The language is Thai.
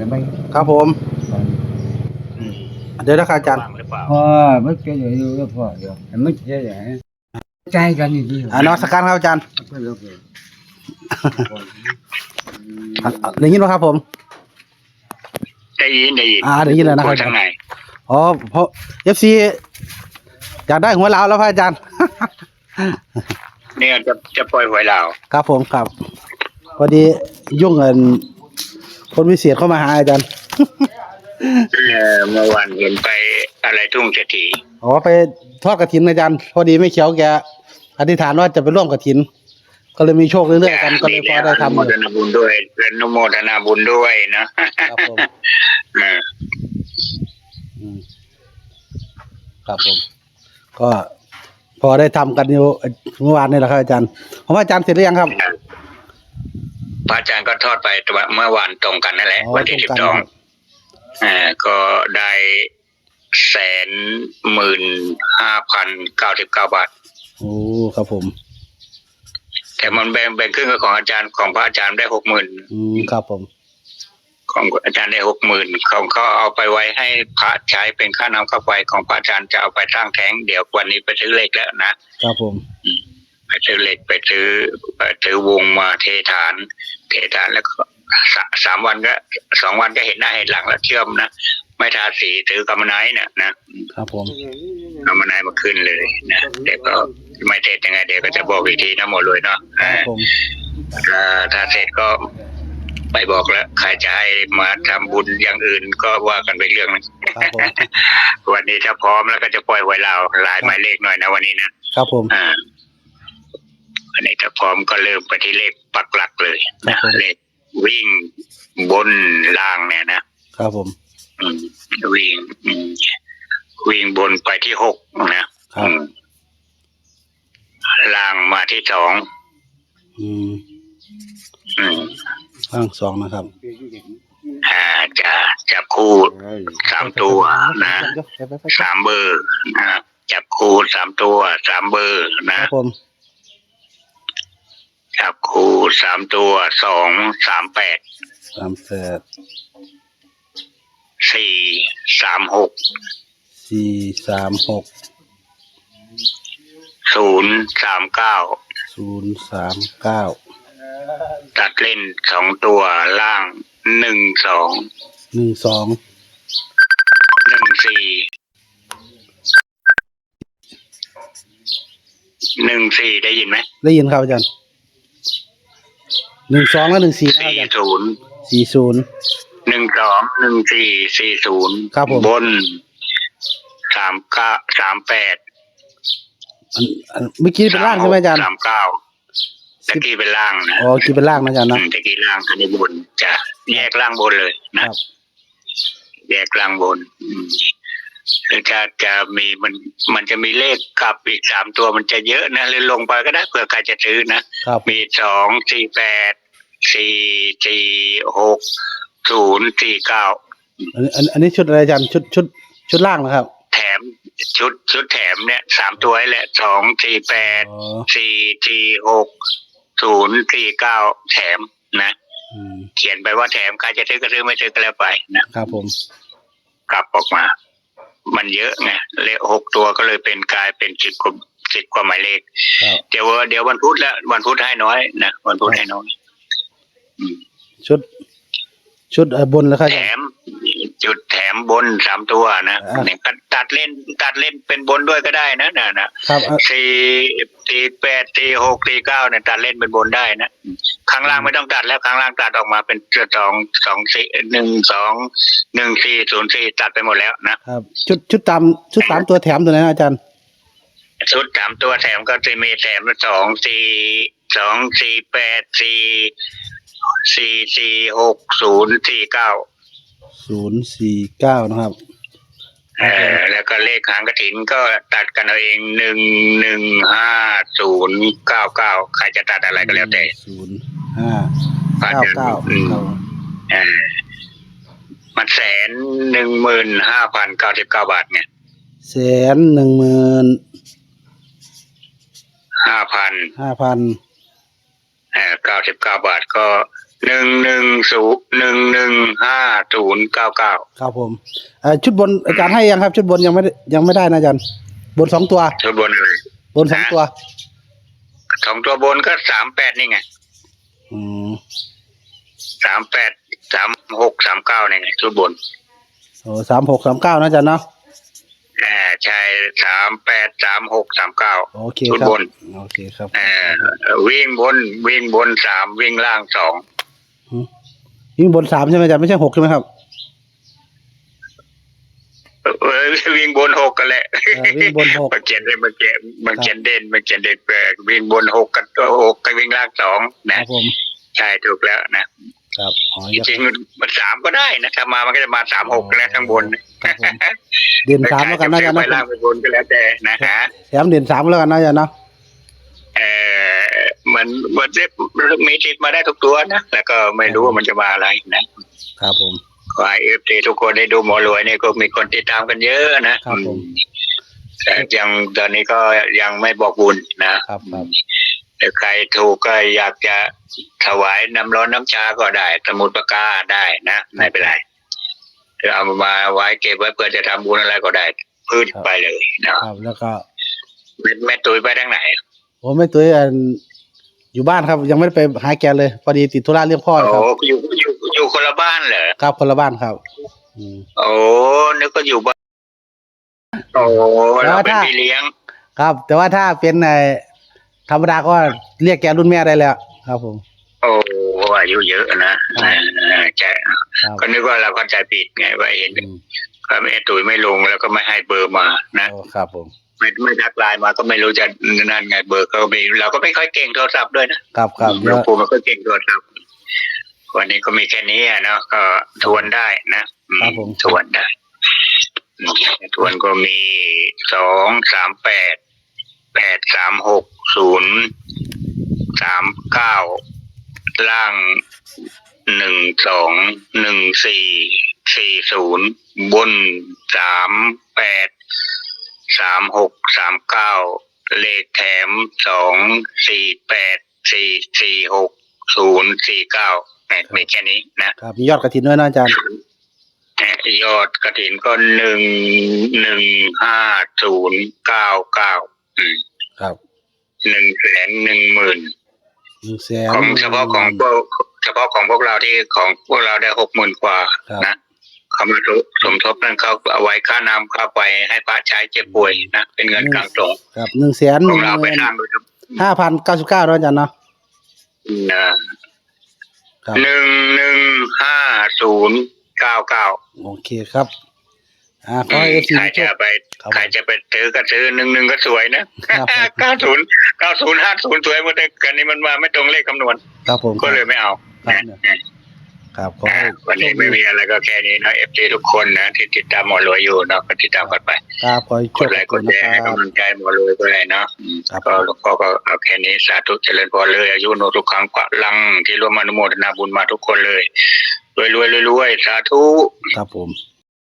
สียไหมครับผมเดี๋ยวนะครับอาจารย์ว่างหรือเปล่าพอไม่เกี่ยวอยู่ก็พอเดี๋ยวแต่ไม่เกี่ยวอย่างใจกันนี่ดีอ่านมัสการครับอาจารย์เพื่อนเราเกิดอะอะได้ยินไหมครับ ผมได้ยินได้ยินอ่าได้ยินแล้วนะครับพูทางไหนอ๋อเพราะเอฟซีอยากได้หัวลาวแล้วพระอาจารย์ เนี่ยจะจะปล่อยหวยลาวครับผมครับพอดียุ่งเงิน คนพิเศษเข้ามาหาอาจารย์ เออเมื่อวานเห็นไปอะไรทุ่งเศรษฐีอ๋อไปทอดกระถินอาจารย์ พอดีไม่เขียวแกอธิษฐานว่าจะไปร่วมกระถิน ก็เลยมีโชคเรื่อยๆกันก็เลยพอได้ทำอนุโมอยู่ทนาบุญด้วยและอนุโมทนาบุญด้วยนะครับผมเอออืมครับผม ก็พอได้ทำกันอยู่เมื่อวานนี่แหละครับอาจารย์ผมว่าอาจารย์เสร็จหรือยังครับ พระอาจารย์ก็ทอดไปเมื่อวานตรงกันนั่นแหละอ๋อวันที่ตสิรงบกันสองอ่าก็ได้แสนหมื่นห้าพันเก้าสิบเก้าบาท โอ้ครับผม แต่มันแบ่งแบ่งครึ่งกับของอาจารย์ของพระอาจารย์ได้หกหมื่นอืมครับผม ของอาจารย์ได้หกหมื่นของเขาเอาไปไว้ให้พระใช้เป็นค่าน้ำค่าไฟของพระอาจารย์จะเอาไปสร้างแท้งเดี๋ยววันนี้ไปซื้อเหล็กแล้วนะครับผม ไปซื้อเหล็กไปซื้อไปซื้อวงมาเทฐาน เทฐานแล้วก็สาสามวันก็สองวันก็เห็นหน้าเห็นหลังแล้วเชื่อมนะไม่ทาสีถือกำมะไนเนี่ยนะครับผมกำมะไนมาขึ้นเลยนะเดี๋ยวก็ไม่เทศยังไงเดี๋ยวก็จะบอกอีกทีนะหมดเลยเนาะครับผมถ้าถ้าเสร็จก็ไปบอกแล้วใครจะให้มาทำบุญอย่างอื่นก็ว่ากันไปเรื่องนึงครับผมวันนี้ถ้าพร้อมแล้วก็จะปล่อยหวยเราลายหมายเลขหน่อยนะวันนี้นะครับผมอ่าวั นนี้ถ้าพร้อมก็เริ่มไปที่เลขปักหลักเลยครับนะผมเลขวิ่งบนล่างเนี่ยนะครับผมอืมวิ่งอืมวิ่งบนไปที่หกนะครับอืมล่างมาที่สองอืมอืมข้างสองนะครับอ่าจะจับคู่สามตัวนะไปไปไปสามเบอร์นะครับจับคู่สามตัวสามเบอร์คนะรับผมจับ คู่สามตัวสองสามแปดสามแปดสี่สามหกสี่สามหกศูนย์สามเก้าศูนย์สามเก้าตัดเล่นสองตัวล่างหนึ่งสองหนึ่งสองหนึ่งสี่หนึ่งสี่ได้ยินไหมได้ยินครับอาจารย์ หนึ่งสองและหนึ่งสี่นะครับสี่อาจารย์ศูนย์สี่ศูนย์ หนึ่งสองหนึ่งสี่สี่ศูนย์ครับผม บนสามเก้าสามแปดอันอันเมื่อกี้เป็นล่างใช่ไหมอาจารย์สามเก้าตะกี้เป็นล่างนะอ๋อกี้เป็นล่างนะอาจารย์อืนะมตะกี้ล่างอันนี้บนจะแยกล่างบนเลยคนะรับ แยกล่างบน อืมหรือ จะจะมีมันมันจะมีเลขกลับอีกสามตัวมันจะเยอะนะหรือลงไปก็ได้เผื่อใครจะซื้อนะครับมีสองสี่แปดสี่สี่หกศูนย์สี่เก้าอันนี้อันอันนี้ชุดอะไรอาจารย์ชุดชุดชุดล่างนะครับ แถมชุดชุดแถมเนี่ยสามตัวให้แหละสองสี่แปดอ๋อสี่สี่หกศูนย์สี่เก้าแถมนะอืมเขียนไปว่าแถมใครจะซื้อก็ซื้อไม่ซื้อก็แล้วไปนะครับผม กลับออกมา มันเยอะไงเลขหกตัวก็เลยเป็นกลายเป็นสิบกว่าสิบกว่าหมายเลขครับเดี๋ยวเดี๋ยววันพุธแล้ววันพุธให้น้อยนะวันพุธให้น้อยชุด ชุดเอ่อบนแล้วครับอาแถจารย์มจุดแถ มบนสามตัวนะอ่าเนี่ยก็ตัดเล่นตัดเล่นเป็นบนด้วยก็ได้นะนะนะครับอะสี่สี่แปดสี่หกสี่เก้าเนี่ยตัดเล่นเป็นบนได้นะข้างล่างไม่ต้องตัดแล้วข้างล่างตัดออกมาเป็นสองสองสี่หนึ่งสองหนึ่งสี่ศูนย์สี่ตัดไปหมดแล้วนะครับชุดชุดตามชุดสามตัวแถมตัวไหนนะอาจารย์ชุดสามตัวแถมก็จะมีแถมสองสี่สองสี่แปดสี่สี่สี่หกศูนย์สี่เก้า ศูนย์สี่เก้านะครับ เออแล้วก็เลขหางกระถินก็ตัดกันเอาเองหนึ่งหนึ่งห้าศูนย์เก้าเก้าใครจะตัดอะไรก็แล้วแต่ศูนย์ห้าพระเก้าอาจารย์เก้าอืมครับเออมันแสนหนึ่งหมื่นห้าพันเก้าสิบเก้าบาทเนี่ยแสนหนึ่งหมื่นห้าพันห้าพันเออเก้าสิบเก้าบาทก็ หนึ่งหนึ่งศูนย์หนึ่งหนึ่งห้าศูนย์เก้าเก้าครับผมเอ่อชุดบนอาจารย์ให้ยังครับ ชุดบนยังไม่ได้ยังไม่ได้นะอาจารย์บนสองตัวตัวบนอะไรบนสองตัวสองตัวบนก็สามแปดนี่ไงอืมสามแปดสามหกสามเก้านี่ไงตัวบนโอ้สามหกสามเก้านะอาจารย์เนาะอ่าใช่สามแปดสามหกสามเก้าโอเคชุดครับบนโอเคครับเอ่อวิ่งบนวิ่งบนสามวิ่งล่างสอง ยิ่งบนสามใช่ไหมอาจารย์ไม่ใช่หกใช่ไหมครับเออวิ่งบนหกกันแหละเออวิ่งบนหกมันเขียนได้มันเขียนมันเขียนเด่นมันเขียนเด่นแปลกวิ่งบนหกกันตัวหกกับวิ่งล่างสองคนะรับผมใช่ถูกแล้วนะครับอ๋อจริงๆมันสามก็ได้นะถ้ามามันก็จะมาสามหกแล้วข้างบนครับผมเด่นสามแล้วกันนะอาจารย์ไปเนาะล่างไปบนก็แล้วแต่นะฮะแถมเด่นสามแล้วกันนะอาจารย์เนาะเออ มันมันจะมีติดมาได้ทุกตัวนะแล้วก็ไม่รู้ว่ามันจะมาอะไรนะครับผมขอให้เอฟซีทุกคนได้ดูหมอรวยเนี่ยก็มีคนติดตามกันเยอะนะครับผมแต่ยังตอนนี้ก็ยังไม่บอกบุญนะครับครับแต่ใครถูกก็อยากจะถวายน้ำร้อนน้ำชาก็ได้สมุดปากกาได้นะไม่เป็นไรหรือเอามาไว้เก็บไว้เพื่อจะทำบุญอะไรก็ได้พืชไปเลยนะครับแล้วก็แม่แม่ตุ้ยไปทางไหนผมไม่ตัวอัน อยู่บ้านครับ ยังไม่ได้ไปหาแกเลย พอดีติดธุระเรื่องพ่อโอ้ครับอยู่อยู่อยู่คนละบ้านเหรอครับคนละบ้านครับอืมโอ้นึกว่าอยู่บ้านโอ้แล้วเราเป็นถ้าพี่เลี้ยง ครับ แต่ว่าถ้าเป็นไอ้ธรรมดาก็เรียกแกรุ่นแม่ได้แล้วครับผม โอ้อายุเยอะนะเออใช่ครับก็นึกว่าเราเข้าใจผิดไงว่าเห็นอืมก็แม่ตุ๋ยไม่ลงแล้วก็ไม่ให้เบอร์มานะโอ้ครับผม ไม่ไม่ทักไลน์มาก็ไม่รู้จะนั่นไงเบอร์ก็มีเราก็ไม่ค่อยเก่งโทรศัพท์ด้วยนะครับครับหลเดี๋ยววงปู่มันก็เก่งโทรศัพท์วันนี้ก็มีแค่นี้อะเนาะก็ทวนได้นะอืมครับผมทวนได้อืมทวนก็มีสองสามแปดแปดสามหกศูนย์สามเก้าล่างหนึ่งสองหนึ่งสี่สี่ศูนย์บนสามแปด สามหกสามเก้าเลขแถมสองสี่แปดสี่สี่หกศูนย์สี่เก้าเนี่ยมีแค่นี้นะครับมียอดกระถินด้วยนะอาจารย์เอ่อยอดกระถินก็หนึ่งหนึ่งห้าศูนย์เก้าเก้าครับหนึ่งแสนหนึ่งหมื่นหนึ่งแสนของเฉพาะของพวกเฉพาะของพวกเราที่ของพวกเราได้หกหมื่นกว่าครับนะ เขามาสมทบนั่นเขาเอาไว้ค่าน้ำค่าไฟให้พระใช้เจ็บป่วยนะเป็นเงินกลางตรงครับหนึ่งแสนของเราไปสร้างโดยเฉพาะห้าพันเก้าสิบเก้านะอาจารย์เนาะนะครับหนึ่งหนึ่งห้าศูนย์เก้าเก้าโอเคครับอ่าขอให้เอฟซีใครจะไปครับใครจะไปซื้อก็ซื้อหนึ่งหนึ่งก็สวยนะครับเก้าศูนย์เก้าศูนย์ห้าศูนย์สวยหมดเลยกันนี้มันมาไม่ตรงเลขคำนวณครับผมก็เลยไม่เอา ครับนะครับขออ่าให้วันนี้ไม่มีอะไรก็แค่นี้นะเอฟซีทุกคนนะที่ติดตามหมอรวยอยู่เนาะก็ติดตามกันไปครับขอให้กโชดคไลค์กดีดนะแชร์คให้รับกำลังใจหมอรวยก็เลยเนาะอืมครับก็หลวงพ่อก็เอาแค่นี้สาธุเจริญพรเลยอายุโนทุกครั้งพลังที่ร่วมอนุโมทนาบุญมาทุกคนเลยรวยรวยรวยรวยสาธุครับผม